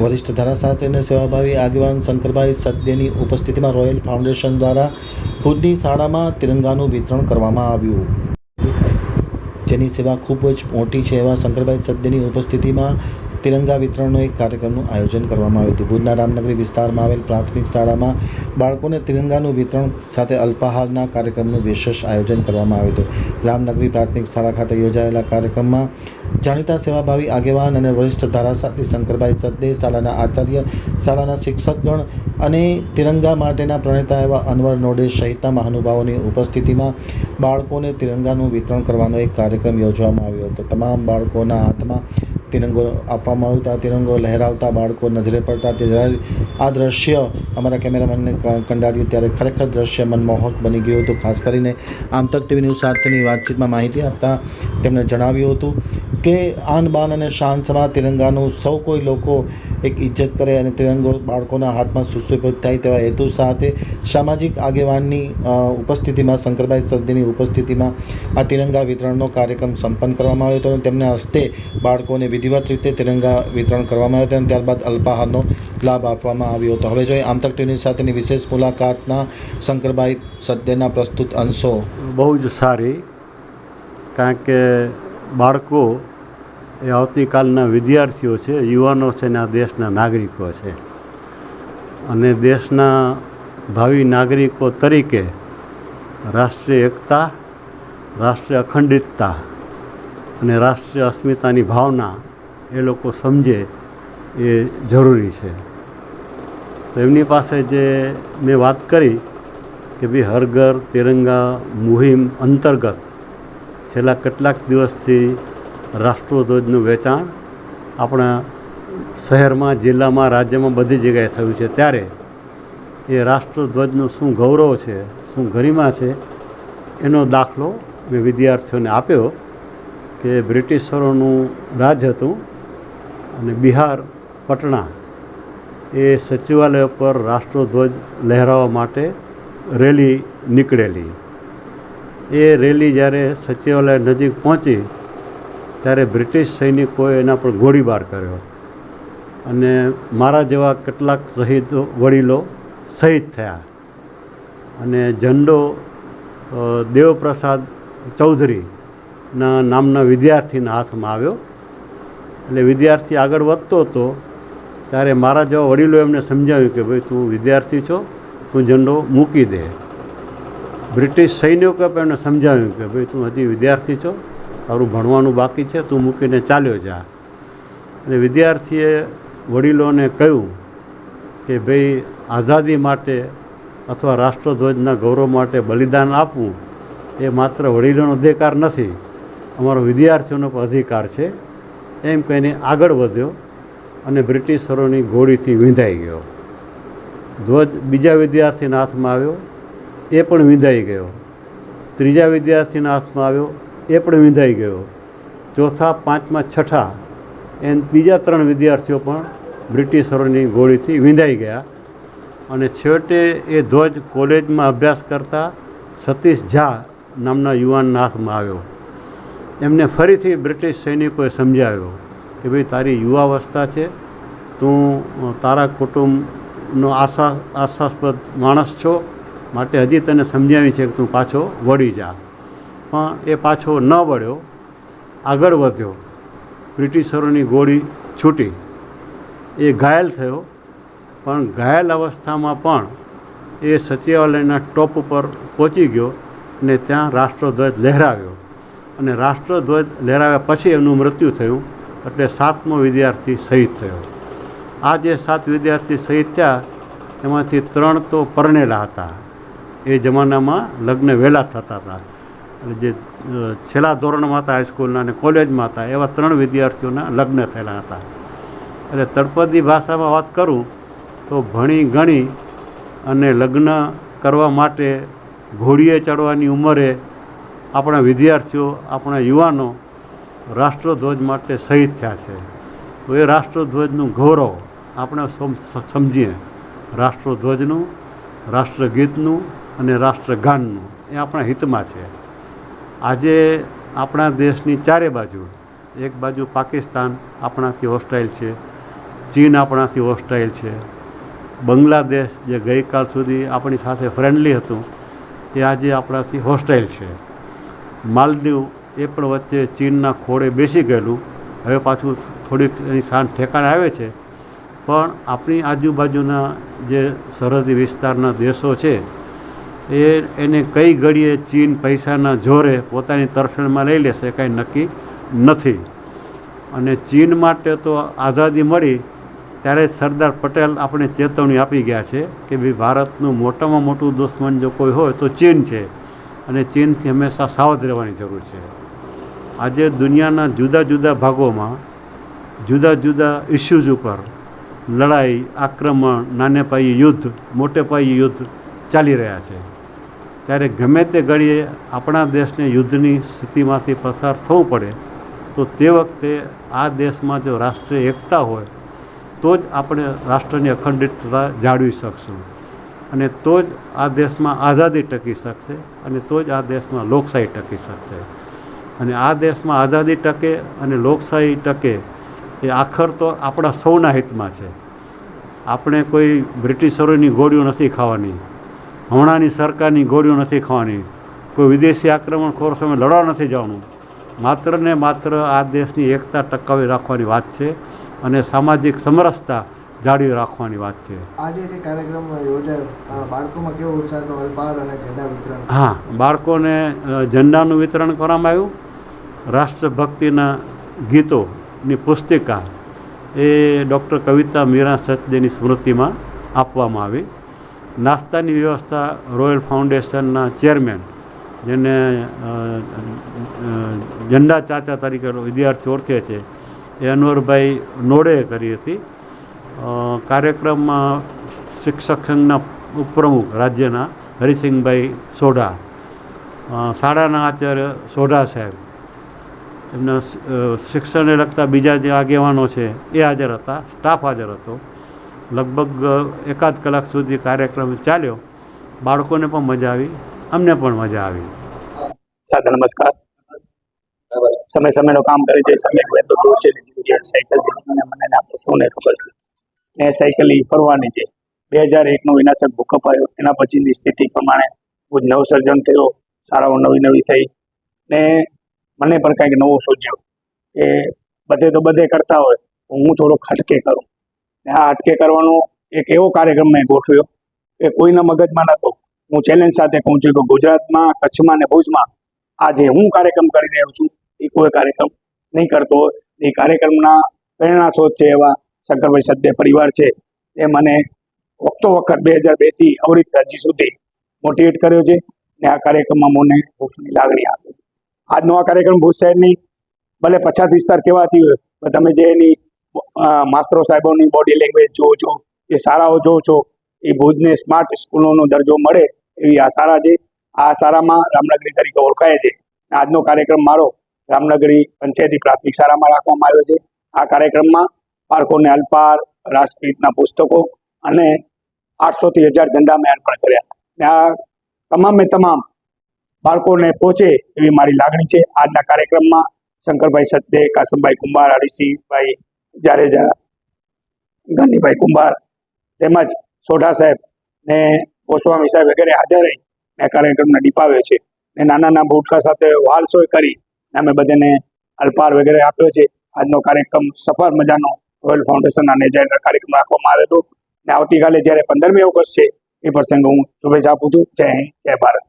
વરિષ્ઠ ધારાશાસ્ત્રી સેવાભાવી આગેવાન શંકરભાઈ સદ્યની ઉપસ્થિતિમાં રોયલ ફાઉન્ડેશન દ્વારા ભુજની શાળામાં તિરંગાનું વિતરણ કરવામાં આવ્યું. જેની સેવા ખૂબ જ મોટી છે એવા શંકરભાઈ સદ્યની ઉપસ્થિતિમાં તિરંગા વિતરણનો એક કાર્યક્રમનું આયોજન કરવામાં આવ્યું હતું. ભુજના રામનગરી વિસ્તારમાં આવેલ પ્રાથમિક શાળામાં બાળકોને તિરંગાનું વિતરણ સાથે અલ્પાહારના કાર્યક્રમનું વિશેષ આયોજન કરવામાં આવ્યું હતું. રામનગરી પ્રાથમિક શાળા ખાતે યોજાયેલા કાર્યક્રમમાં જાણીતા સેવાભાવી આગેવાન અને વરિષ્ઠ ધારાશાસ્ત્રી શંકરભાઈ સદ્દે શાળાના આચાર્ય, શાળાના શિક્ષકગણ અને તિરંગા માટેના પ્રણેતા એવા અનવર નોડે સહિતના મહાનુભાવોની ઉપસ્થિતિમાં બાળકોને તિરંગાનું વિતરણ કરવાનો એક કાર્યક્રમ યોજવામાં આવ્યો હતો. તમામ બાળકોના હાથમાં તિરંગો આપવામાં આવ્યો હતો. આ તિરંગો લહેરાવતા બાળકો નજરે પડતા તે આ દ્રશ્ય અમારા કેમેરામેનને કંડાર્યું ત્યારે ખરેખર દ્રશ્ય મનમોહક બની ગયું હતું. ખાસ કરીને આમતક ટીવી ન્યૂઝ સાથેની વાતચીતમાં માહિતી આપતા તેમણે જણાવ્યું હતું કે આન બાન અને શાન સમા તિરંગાનું સૌ કોઈ લોકો એક ઇજ્જત કરે અને તિરંગો બાળકોના હાથમાં સુશોભિત થાય તેવા હેતુ સાથે સામાજિક આગેવાનની ઉપસ્થિતિમાં, શંકરભાઈ સદીની ઉપસ્થિતિમાં આ તિરંગા વિતરણનો કાર્યક્રમ સંપન્ન કરવામાં આવ્યો હતો અને તેમના હસ્તે બાળકોને વિધિવત રીતે તિરંગા વિતરણ કરવામાં આવ્યા હતા ત્યારબાદ અલ્પાહારનો લાભ આપવામાં આવ્યો હતો. હવે જોઈએ આમતક ટીવી સાથેની વિશેષ મુલાકાતના શંકરભાઈ સદ્યના પ્રસ્તુત અંશો. બહુ જ સારી, કારણ કે બાળકો એ આવતીકાલના વિદ્યાર્થીઓ છે, યુવાનો છે ને આ દેશના નાગરિકો છે. અને દેશના ભાવિ નાગરિકો તરીકે રાષ્ટ્રીય એકતા, રાષ્ટ્રીય અખંડિતતા અને રાષ્ટ્રીય અસ્મિતાની ભાવના એ લોકો સમજે એ જરૂરી છે. તો એમની પાસે જે મેં વાત કરી કે ભાઈ હર તિરંગા, મુહિમ અંતર્ગત છેલ્લા કેટલાક દિવસથી રાષ્ટ્રધ્વજનું વેચાણ આપણા શહેરમાં, જિલ્લામાં, રાજ્યમાં બધી જગ્યાએ થયું છે. ત્યારે એ રાષ્ટ્રધ્વજનું શું ગૌરવ છે, શું ગરિમા છે, એનો દાખલો મેં વિદ્યાર્થીઓને આપ્યો કે બ્રિટિશરોનું રાજ હતું અને બિહાર, પટણા એ સચિવાલય પર રાષ્ટ્રધ્વજ લહેરાવવા માટે રેલી નીકળેલી. એ રેલી જ્યારે સચિવાલય નજીક પહોંચી, ત્યારે બ્રિટિશ સૈનિકોએ એના પર ગોળીબાર કર્યો અને મારા જેવા કેટલાક શહીદ વડીલો શહીદ થયા. અને ઝંડો દેવપ્રસાદ ચૌધરીના નામના વિદ્યાર્થીના હાથમાં આવ્યો. એટલે વિદ્યાર્થી આગળ વધતો હતો, ત્યારે મારા જેવા વડીલો એમને સમજાવ્યું કે ભાઈ તું વિદ્યાર્થી છો, તું ઝંડો મૂકી દે. બ્રિટિશ સૈનિકો પણ એમને સમજાવ્યું કે ભાઈ તું હજી વિદ્યાર્થી છો, તારું ભણવાનું બાકી છે, તું મૂકીને ચાલ્યો જા. અને વિદ્યાર્થીએ વડીલોને કહ્યું કે ભાઈ આઝાદી માટે અથવા રાષ્ટ્રધ્વજના ગૌરવ માટે બલિદાન આપવું એ માત્ર વડીલોનો અધિકાર નથી, અમારો વિદ્યાર્થીઓનો પણ અધિકાર છે. એમ કહીને આગળ વધ્યો અને બ્રિટિશરોની ગોળીથી વિંધાઈ ગયો. ધ્વજ બીજા વિદ્યાર્થીના હાથમાં આવ્યો, એ પણ વિંધાઈ ગયો. ત્રીજા વિદ્યાર્થીના હાથમાં આવ્યો, એ પણ વિંધાઈ ગયો. ચોથા, પાંચમા, છઠ્ઠા એમ બીજા ત્રણ વિદ્યાર્થીઓ પણ બ્રિટિશરોની ગોળીથી વિંધાઈ ગયા અને છેવટે એ ધ્વજ કોલેજમાં અભ્યાસ કરતા સતીશ ઝા નામના યુવાનના હાથમાં આવ્યો. એમને ફરીથી બ્રિટિશ સૈનિકોએ સમજાવ્યો કે ભાઈ, તારી યુવાવસ્થા છે, તું તારા કુટુંબનો આશા, આશાસ્પદ માણસ છો, માટે હજી તને સમજાવી છે કે તું પાછો વળી જા. પણ એ પાછો ન વળ્યો, આગળ વધ્યો, બ્રિટિશરોની ગોળી છૂટી. એ ઘાયલ થયો, પણ ઘાયલ અવસ્થામાં પણ એ સચિવાલયના ટોપ ઉપર પહોંચી ગયો અને ત્યાં રાષ્ટ્રધ્વજ લહેરાવ્યો. અને રાષ્ટ્રધ્વજ લહેરાવ્યા પછી એનું મૃત્યુ થયું, એટલે સાતમો વિદ્યાર્થી શહીદ થયો. આ જે સાત વિદ્યાર્થી શહીદ થયા, એમાંથી ત્રણ તો પરણેલા હતા. એ જમાનામાં લગ્ન વહેલા થતા હતા. એટલે જે છેલ્લા ધોરણમાં હતા હાઈસ્કૂલના અને કોલેજમાં હતા, એવા ત્રણ વિદ્યાર્થીઓના લગ્ન થયેલા હતા. એટલે તળપદી ભાષામાં વાત કરું, તો ભણી ગણી અને લગ્ન કરવા માટે ઘોડીએ ચડવાની ઉંમરે આપણા વિદ્યાર્થીઓ, આપણા યુવાનો રાષ્ટ્રધ્વજ માટે શહીદ થયા છે. તો એ રાષ્ટ્રધ્વજનું ગૌરવ આપણે સમ- સમજીએ. રાષ્ટ્રધ્વજનું, રાષ્ટ્રગીતનું અને રાષ્ટ્રગાનનું એ આપણા હિતમાં છે. આજે આપણા દેશની ચારે બાજુ, એક બાજુ પાકિસ્તાન આપણાથી હોસ્ટાઇલ છે, ચીન આપણાથી હોસ્ટાઇલ છે. બાંગ્લાદેશ જે ગઈકાલ સુધી આપણી સાથે ફ્રેન્ડલી હતું, એ આજે આપણાથી હોસ્ટાઇલ છે. માલદીવ એ પણ વચ્ચે ચીનના ખોળે બેસી ગયેલું. હવે પાછું થોડીક એની શાન ઠેકાણે આવે છે. પણ આપણી આજુબાજુના જે સરહદી વિસ્તારના દેશો છે, એ એને કઈ ઘડીએ ચીન પૈસાના જોરે પોતાની તરફેણમાં લઈ લેશે કાંઈ નક્કી નથી. અને ચીન માટે તો આઝાદી મળી, ત્યારે સરદાર પટેલ આપણે ચેતવણી આપી ગયા છે કે ભાઈ ભારતનું મોટામાં મોટું દુશ્મન જો કોઈ હોય તો ચીન છે. અને ચીનથી હંમેશા સાવધ રહેવાની જરૂર છે. આજે દુનિયાના જુદા જુદા ભાગોમાં, જુદા જુદા ઇસ્યુઝ ઉપર લડાઈ, આક્રમણ, નાને પાયે યુદ્ધ, મોટે પાયે યુદ્ધ ચાલી રહ્યા છે. ત્યારે ગમે તે ઘડીએ આપણા દેશને યુદ્ધની સ્થિતિમાંથી પસાર થવું પડે, તો તે વખતે આ દેશમાં જો રાષ્ટ્રીય એકતા હોય, તો જ આપણે રાષ્ટ્રની અખંડિતતા જાળવી શકશું. અને તો જ આ દેશમાં આઝાદી ટકી શકશે અને તો જ આ દેશમાં લોકશાહી ટકી શકશે. અને આ દેશમાં આઝાદી ટકે અને લોકશાહી ટકે એ આખર તો આપણા સૌના હિતમાં છે. આપણે કોઈ બ્રિટિશરોની ગોળીઓ નથી ખાવાની, હમણાંની સરકારની ગોળીઓ નથી ખાવાની, કોઈ વિદેશી આક્રમણખોર સામે લડવા નથી જવાનું. માત્ર ને માત્ર આ દેશની એકતા ટકાવી રાખવાની વાત છે અને સામાજિક સમરસતા જાળવી રાખવાની વાત છે. આજે જે કાર્યક્રમ યોજાયો બાળકોમાં કેવો ઉત્સાહનો અલ્પાર અને ઝંડા વિતરણ. હા બાળકોને ઝંડાનું વિતરણ કરવામાં આવ્યું. રાષ્ટ્રભક્તિના ગીતોની પુસ્તિકા એ ડૉક્ટર કવિતા મીરા સચદેની સ્મૃતિમાં આપવામાં આવી. નાસ્તાની વ્યવસ્થા રોયલ ફાઉન્ડેશનના ચેરમેન જેને ઝંડા ચાચા તરીકે વિદ્યાર્થી ઓળખે છે એ અનવરભાઈ નોડે કરી હતી. કાર્યક્રમમાં શિક્ષક સંઘના ઉપપ્રમુખ રાજ્યના હરિસિંહભાઈ સોઢા શાળાના આચાર્ય સોઢા સાહેબ, એમના શિક્ષણને લગતા બીજા જે આગેવાનો છે એ હાજર હતા, સ્ટાફ હાજર હતો. લગભગ એકાદ કલાક સુધી કાર્યક્રમ ચાલ્યો. બાળકોને પણ મજા આવી, અમને પણ મજા આવી. સાદા નમસ્કાર. સમય સમયનું કામ કરે છે, સમય સાયકલ મને આપણે સૌને ખબર છે. ને સાયકલ ફરવાની છે. બે હજાર એકનો વિનાશક ભૂકંપ આવ્યો. એના પછીની સ્થિતિ પ્રમાણે ખૂબ નવસર્જન થયો. શાળાઓ નવી નવી થઈ. ને મને પણ કંઈક નવું સૂચ્યું કે બધે તો બધે કરતા હોય હું થોડોક હટકે કરું. ને આ હટકે કરવાનો એક એવો કાર્યક્રમ મેં ગોઠવ્યો કે કોઈના મગજમાં નહોતો હું ચેલેન્જ સાથે કહું છું કે ગુજરાતમાં, કચ્છમાં ને ભુજમાં આ જે હું કાર્યક્રમ કરી રહ્યો છું, એ કોઈ કાર્યક્રમ નહીં કરતો એ કાર્યક્રમના પ્રેરણા સ્ત્રોત છે એવા શંકરભાઈ સદ્દે પરિવાર છે, એ મને વખતો વખત બે હજાર બેથી અવરિત હજી સુધી મોટિવેટ કર્યો છે ને આ કાર્યક્રમમાં મને ભૂખની લાગણી આપી. આજનો આ કાર્યક્રમ ભુજ શહેરની ભલે પછાત વિસ્તાર કેવાથી હોય તમે જે એની માસ્તરો સાહેબોની બોડી લેંગ્વેજ જોવો છો, એ શાળાઓ જોવો છો, એ ભુજને સ્માર્ટ સ્કૂલોનો દરજ્જો મળે એવી આ શાળા છે. આ શાળામાં રામનગરી તરીકે ઓળખાય છે. આજનો કાર્યક્રમ મારો રામનગરી પંચાયતી પ્રાથમિક શાળામાં રાખવામાં આવ્યો છે. આ કાર્યક્રમમાં બાળકોને અલ્પાર રાષ્ટ્રગીતના પુસ્તકો અને આઠસોથી હજાર ઝંડા મેં અર્પણ કર્યા. ને આ તમામે તમામ બાળકોને પહોંચે એવી મારી લાગણી છે. આજના કાર્યક્રમમાં શંકરભાઈ સત્ય કાસમભાઈ કુંભાર હરિસિંહભાઈ જાડેજા, ગાંધીભાઈ કુંભાર તેમજ સોઢા સાહેબ ને ગોસ્વામી સાહેબ વગેરે હાજર રહી ને કાર્યક્રમને દીપાવ્યો છે. ને નાના નાના ભૂટકા સાથે વાલસોય કરી અમે બધાને અલ્પાર વગેરે આપ્યો છે. આજનો કાર્યક્રમ સફળ મજાનો રોયલ ફાઉન્ડેશનના નેજાયર કાર્યક્રમ રાખવામાં આવ્યો હતો. ને આવતીકાલે જ્યારે પંદરમી ઓગસ્ટ છે, એ પ્રસંગે હું શુભેચ્છા આપું છું. જય હિન્દ, જય ભારત.